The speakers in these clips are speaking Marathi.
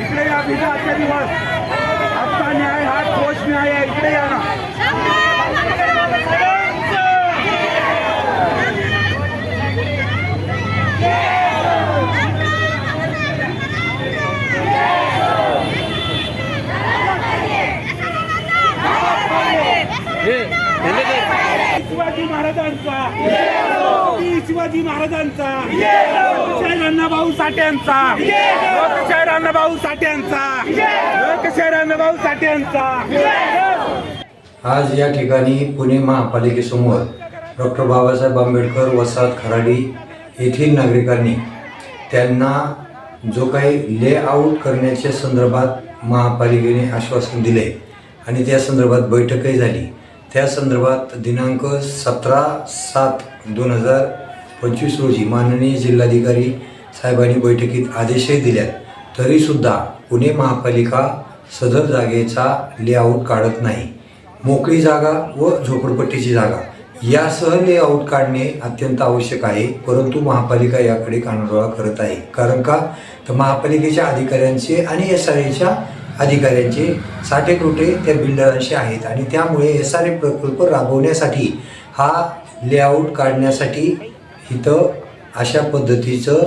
इकडे या भेटा आजचा दिवस. आजचा न्याय हा ठोस न्याय आहे. इकडे या ना. शिवाजी महाराजांचा. शिवाजी महाराजांचा. लोकशाहीर अण्णाभाऊ साठ्यांचा लोकशाहीर अण्णाभाऊ साठ्यांचा लोकशाहीर अण्णाभाऊ साठ्यांचा आज या ठिकाणी पुणे महापालिकेसमोर डॉक्टर बाबासाहेब आंबेडकर वसाहत खराडी येथील नागरिकांनी त्यांना जो काही लेआउट करण्याच्या संदर्भात महापालिकेने आश्वासन दिले आणि त्या संदर्भात बैठकही झाली. त्या संदर्भात दिनांक सतरा सात दोन हजार पंचवीस रोजी माननीय जिल्हाधिकारी साहेबांनी बैठकीत आदेशही दिल्यात. तरीसुद्धा पुणे महापालिका सदर जागेचा लेआउट काढत नाही. मोकळी जागा व झोपडपट्टीची जागा यासह लेआउट काढणे अत्यंत आवश्यक आहे परंतु महापालिका याकडे कानडोळा करत आहे. कारण का? तर महापालिकेच्या अधिकाऱ्यांचे आणि एस आर एच्या अधिकाऱ्यांचे साठे तोटे त्या बिल्डरांशी आहेत आणि त्यामुळे एस आर ए प्रकल्प राबवण्यासाठी हा लेआउट काढण्यासाठी इथं अशा पद्धतीचं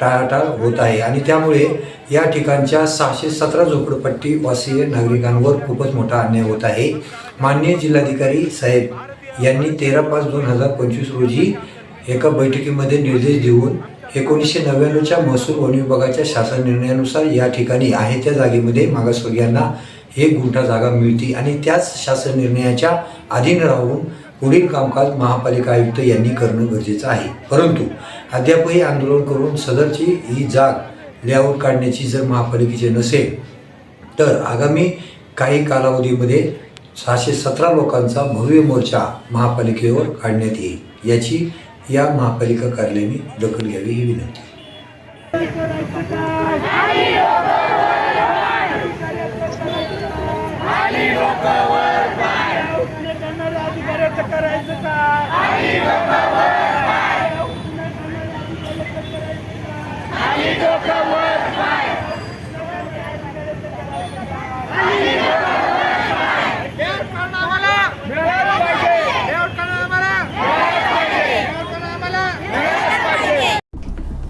टाळाटाळ होत आहे. आणि त्यामुळे या ठिकाणच्या सहाशे सतरा झोपडपट्टी वासीय नागरिकांवर खूपच मोठा अन्याय होत आहे. माननीय जिल्हाधिकारी साहेब यांनी तेरा पाच दोन हजार पंचवीस रोजी एका बैठकीमध्ये निर्देश देऊन एकोणीसशे नव्याण्णवच्या महसूल वन विभागाच्या शासन निर्णयानुसार या ठिकाणी आहे. त्या जागेमध्ये मागासवर्गीयांना एक गुंठा जागा मिळते आणि त्याच शासन निर्णयाच्या अधीन राहून पुढील कामकाज महापालिका आयुक्त यांनी करणं गरजेचं आहे. परंतु अद्यापही आंदोलन करून सदरची ही जाग लेआउट काढण्याची जर महापालिकेचे नसेल तर आगामी काही कालावधीमध्ये सहाशे सतरा लोकांचा भव्य मोर्चा महापालिकेवर काढण्यात येईल याची या महापालिका कार्यालयाने दखल घ्यावी ही विनंती.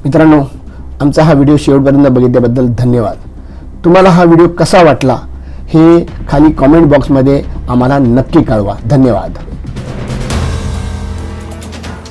मित्रांनो आमचा हा व्हिडिओ शेवटपर्यंत बघितल्याबद्दल धन्यवाद. तुम्हाला हा व्हिडिओ कसा वाटला हे खाली कॉमेंट बॉक्समध्ये आम्हाला नक्की कळवा. धन्यवाद.